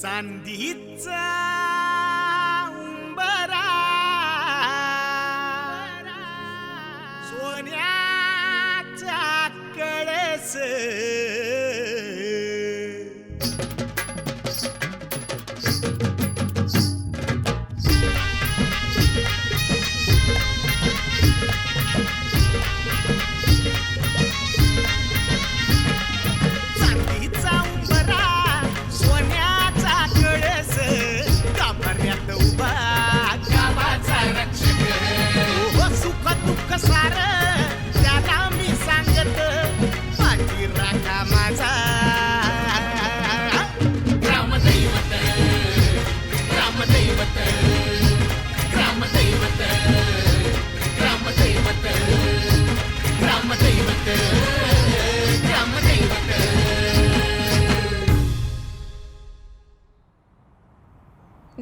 Zandiza.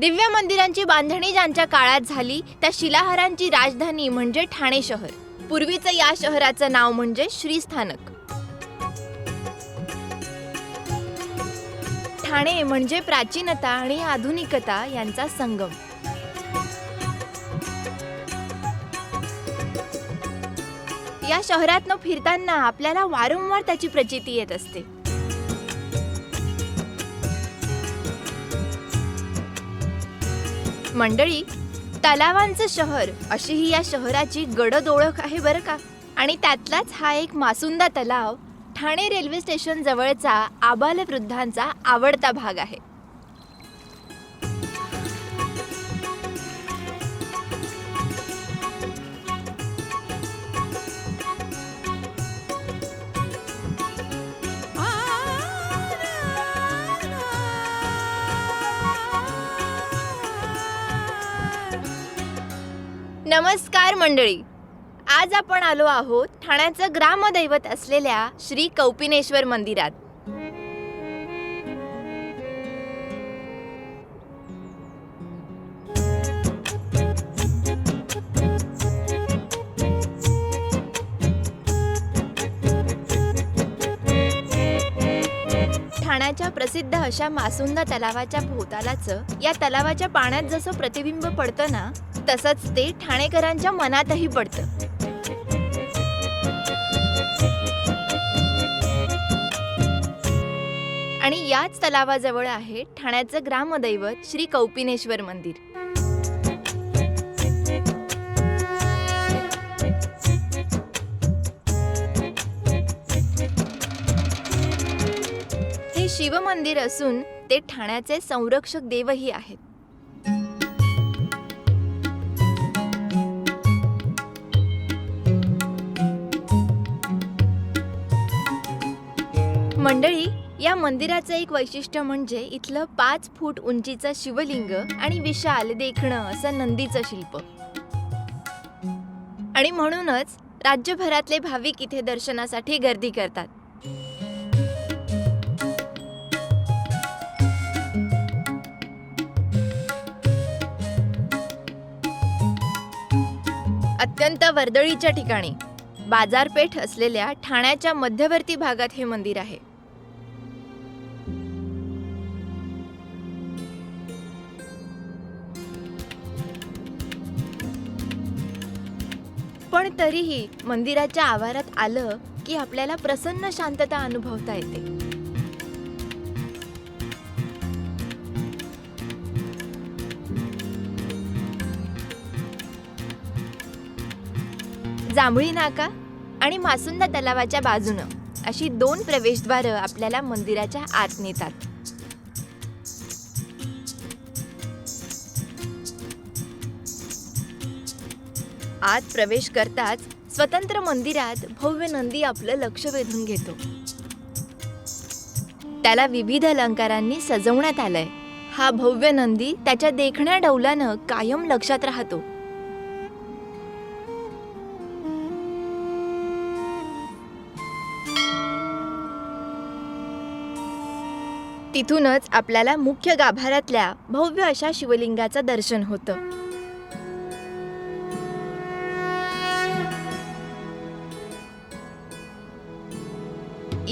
Divya मंदिरांची बांधणी ज्यांच्या काळात झाली त्या शिलाहारांची राजधानी म्हणजे ठाणे शहर. पूर्वीचं या शहराचं नाव म्हणजे श्रीस्थानक. ठाणे म्हणजे प्राचीनता आणि आधुनिकता यांचा संगम. या शहरातनं फिरताना आपल्याला वारंवार त्याची प्रचिती येत असते. मंडळी तलावांचं शहर अशी ही या शहराची गडद ओळख आहे बरं का? आणि त्यातलाच हा एक मासुंदा तलाव ठाणे रेल्वे स्टेशन जवळचा आबालवृद्धांचा आवडता भाग आहे. नमस्कार मंडळी. आज आपण आलो आहोत ठाण्याचं ग्रामदैवत असलेल्या श्री कौपिनेश्वर मंदिरात. ठाण्याच्या प्रसिद्ध अशा मासुंदा तलावाच्या भोवतालाचं या तलावाच्या पाण्यात जसं प्रतिबिंब पडतं ना तसंच ते ठाणेकरांच्या मनातही पडतं. आणि याच तलावाजवळ आहे ठाण्याचं ग्रामदैवत श्री कौपिनेश्वर मंदिर. हे शिवमंदिर असून ते ठाण्याचे संरक्षक देवही आहेत. मंडळी या मंदिराचं एक वैशिष्ट्य म्हणजे इथलं पाच फूट उंचीचं शिवलिंग आणि विशाल देखणं असं नंदीचं शिल्प. आणि म्हणूनच राज्यभरातले भाविक इथे दर्शनासाठी गर्दी करतात. अत्यंत वर्दळीच्या ठिकाणी बाजारपेठ असलेल्या ठाण्याच्या मध्यवर्ती भागात हे मंदिर आहे. पण तरीही मंदिराच्या आवारात आलं की आपल्याला प्रसन्न शांतता अनुभवता येते. जांभळी नाका आणि मासुंदा तलावाच्या बाजूनं अशी दोन प्रवेशद्वारं आपल्याला मंदिराच्या आत नेतात. आत प्रवेश करताच स्वतंत्र मंदिरात भव्य नंदी आपलं लक्ष वेधून घेतो. त्याला विविध अलंकारांनी सजवण्यात आलंय. हा भव्य नंदी त्याच्या देखण्या डौलानं कायम लक्षात राहतो. तिथूनच आपल्याला मुख्य गाभाऱ्यातल्या भव्य अशा शिवलिंगाचं दर्शन होतं.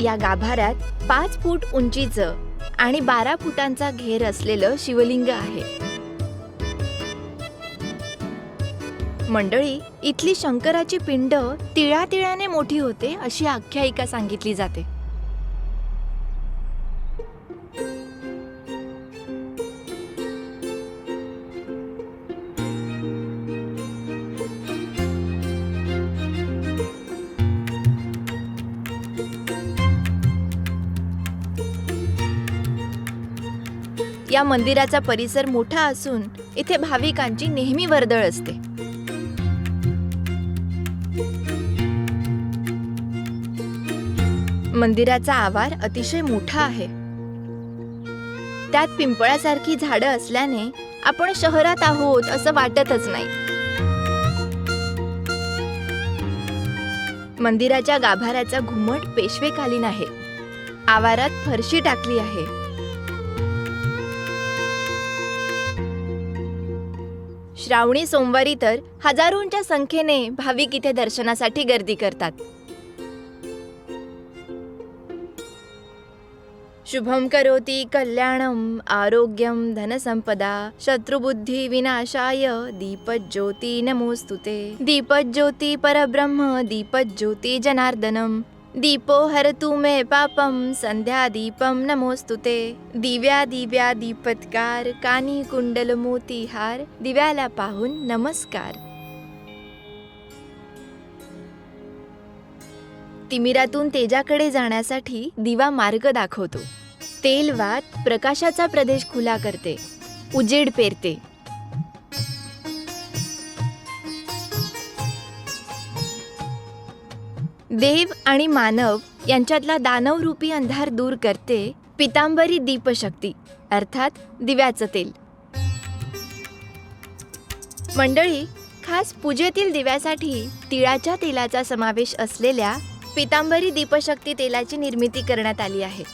या गाभाऱ्यात पाच फूट उंचीचं आणि बारा फुटांचा घेर असलेलं शिवलिंग आहे. मंडळी इथली शंकराची पिंड तिळातिळ्याने मोठी होते अशी आख्यायिका सांगितली जाते. या मंदिराचा परिसर मोठा असून इथे भाविकांची नेहमी वर्दळ असते. मंदिराचा आवार अतिशय मोठा आहे. त्यात पिंपळासारखी झाडं असल्याने आपण शहरात आहोत असं वाटतच नाही. मंदिराच्या गाभाऱ्याचा घुमट पेशवेकालीन आहे. आवारात फरशी टाकली आहे. श्रावणी सोमवारी तर हजारोंच्या संख्येने भाविक इथे दर्शनासाठी गर्दी करतात. शुभम करोति कल्याणम आरोग्यम धनसंपदा शत्रुबुद्धी विनाशाय दीपज्योती नमोस्तुते दीपज्योती परब्रह्म दीपज्योती जनार्दनम दीपो हर तू मे पापम संध्या दीपम नमोस्तुते दिव्या दिव्या दीपत्कार कानी कुंडल मोतीहार दिव्याला पाहून नमस्कार। तिमिरातून तेजाकडे जाण्यासाठी दिवा मार्ग दाखवतो. तेलवात प्रकाशाचा प्रदेश खुला करते. उजेड पेरते. देव आणि मानव यांच्यातला दानवरूपी अंधार दूर करते पितांबरी दीपशक्ती अर्थात दिव्याचं तेल. मंडळी खास पूजेतील दिव्यासाठी तिळाच्या तेलाचा समावेश असलेल्या पितांबरी दीपशक्ती तेलाची निर्मिती करण्यात आली आहे.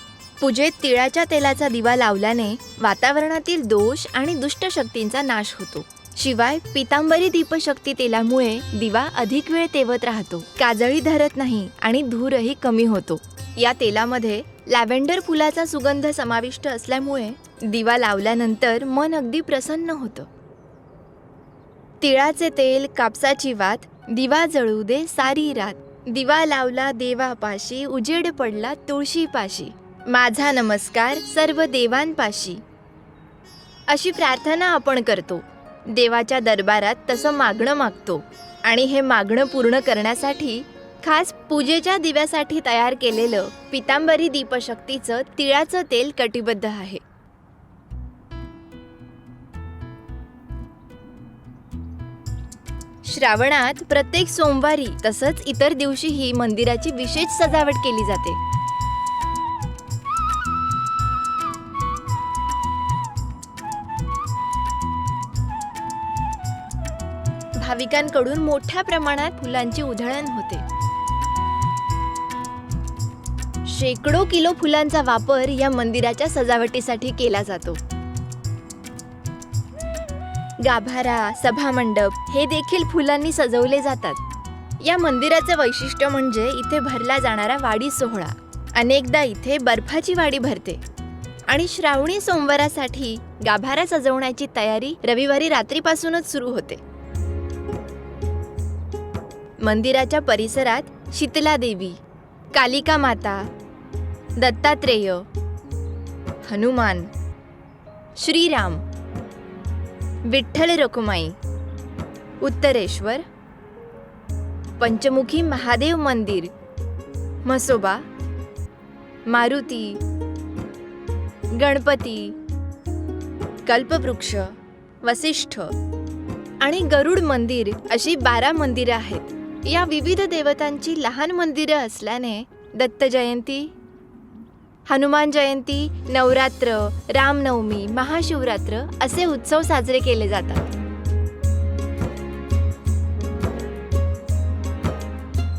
पूजेत तिळाच्या तेलाचा दिवा लावल्याने वातावरणातील दोष आणि दुष्ट शक्तींचा नाश होतो. शिवाय पितांबरी दीपशक्ती तेलामुळे दिवा अधिक वेळ तेवत राहतो. काजळी धरत नाही आणि धूरही कमी होतो. या तेलामध्ये लॅव्हेंडर फुलाचा सुगंध समाविष्ट असल्यामुळे दिवा लावल्यानंतर मन अगदी प्रसन्न होतं. तिळाचे तेल कापसाची वात दिवा जळू दे सारी रात. दिवा लावला देवापाशी उजेड पडला तुळशीपाशी माझा नमस्कार सर्व देवांपाशी. अशी प्रार्थना आपण करतो. देवाच्या दरबारात तसं मागणं मागतो. आणि हे मागणं पूर्ण करण्यासाठी खास पूजेच्या दिव्यासाठी तयार केलेलं पितांबरी दीपशक्तीचं तिळाचं तेल कटिबद्ध आहे. श्रावणात प्रत्येक सोमवारी तसंच इतर दिवशीही मंदिराची विशेष सजावट केली जाते. भाविकांकडून मोठ्या प्रमाणात फुलांची उधळण होते. शेकडो किलो फुलांचा वापर या मंदिराच्या सजावटीसाठी केला जातो. गाभारा सभामंडप हे देखील फुलांनी सजवले जातात. या मंदिराचं वैशिष्ट्य म्हणजे इथे भरला जाणारा वाडी सोहळा. अनेकदा इथे बर्फाची वाडी भरते. आणि श्रावणी सोमवारासाठी गाभारा सजवण्याची तयारी रविवारी रात्रीपासूनच सुरू होते. मंदिराच्या परिसरात शीतला देवी कालिका माता दत्तात्रेय हनुमान श्रीराम विठ्ठल रखुमाई उत्तरेश्वर पंचमुखी महादेव मंदिर म्हसोबा मारुती गणपती कल्पवृक्ष वसिष्ठ आणि गरुड मंदिर अशी बारा मंदिरं आहेत. या विविध देवतांची लहान मंदिरं असल्याने दत्त जयंती हनुमान जयंती नवरात्र रामनवमी महाशिवरात्र असे उत्सव साजरे केले जातात.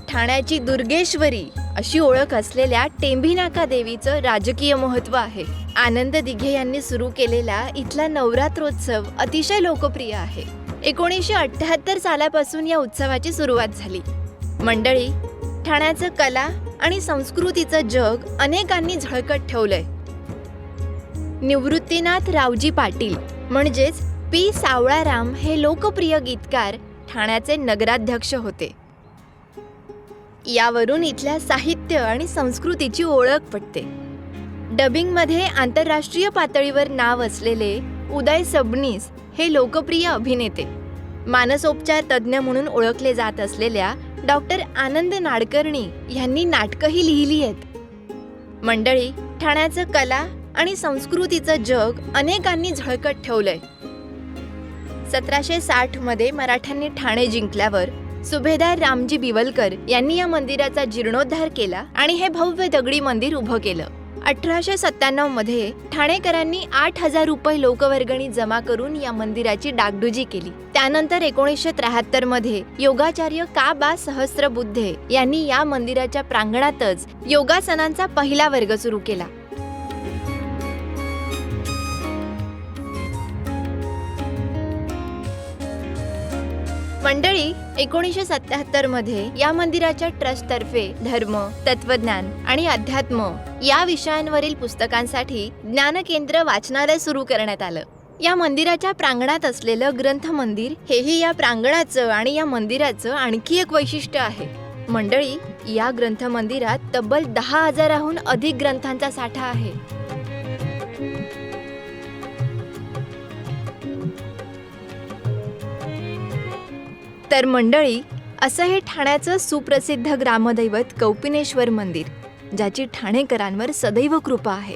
ठाण्याची दुर्गेश्वरी अशी ओळख असलेल्या टेंभीनाका देवीचं राजकीय महत्त्व आहे. आनंद दिघे यांनी सुरू केलेला इथला नवरात्रोत्सव अतिशय लोकप्रिय आहे. एकोणीसशे अठ्ठ्याहत्तर सालापासून या उत्सवाची सुरुवात झाली. मंडळी ठाण्याचं कला आणि संस्कृतीचं जग अनेकांनी झळकत ठेवलंय. निवृत्तीनाथ रावजी पाटील म्हणजेच पी सावळाराम हे लोकप्रिय गीतकार ठाण्याचे नगराध्यक्ष होते. यावरून इथल्या साहित्य आणि संस्कृतीची ओळख पटते. डबिंगमध्ये आंतरराष्ट्रीय पातळीवर नाव असलेले उदय सबनीस हे लोकप्रिय अभिनेते. मानसोपचार तज्ज्ञ म्हणून ओळखले जात असलेल्या डॉक्टर आनंद नाडकर्णी यांनी नाटकंही लिहिली आहेत. मंडळी ठाण्याचं कला आणि संस्कृतीचं जग अनेकांनी झळकत ठेवलंय. सतराशे साठमध्ये मराठ्यांनी ठाणे जिंकल्यावर सुभेदार रामजी बिवलकर यांनी या मंदिराचा जीर्णोद्धार केला आणि हे भव्य दगडी मंदिर उभं केलं. अठराशे सत्त्याण्णवमध्ये ठाणेकरांनी आठ हजार रुपये लोकवर्गणी जमा करून या मंदिराची डागडुजी केली. त्यानंतर एकोणीसशे त्र्याहत्तरमध्ये योगाचार्य का बा सहस्रबुद्धे यांनी या मंदिराच्या प्रांगणातच योगासनांचा पहिला वर्ग सुरू केला. मंडळी एकोणीसशे सत्याहत्तरमध्ये या मंदिराच्या ट्रस्टतर्फे धर्म तत्वज्ञान आणि अध्यात्म या विषयांवरील पुस्तकांसाठी ज्ञान केंद्र वाचनालय सुरू करण्यात आलं. या मंदिराच्या प्रांगणात असलेलं ग्रंथ मंदिर हेही या प्रांगणाचं आणि या मंदिराचं आणखी एक वैशिष्ट्य आहे. मंडळी या ग्रंथ मंदिरात तब्बल दहा हजाराहून अधिक ग्रंथांचा साठा आहे. तर मंडळी असं हे ठाण्याचं सुप्रसिद्ध ग्रामदैवत कौपिनेश्वर मंदिर ज्याची ठाणेकरांवर सदैव कृपा आहे.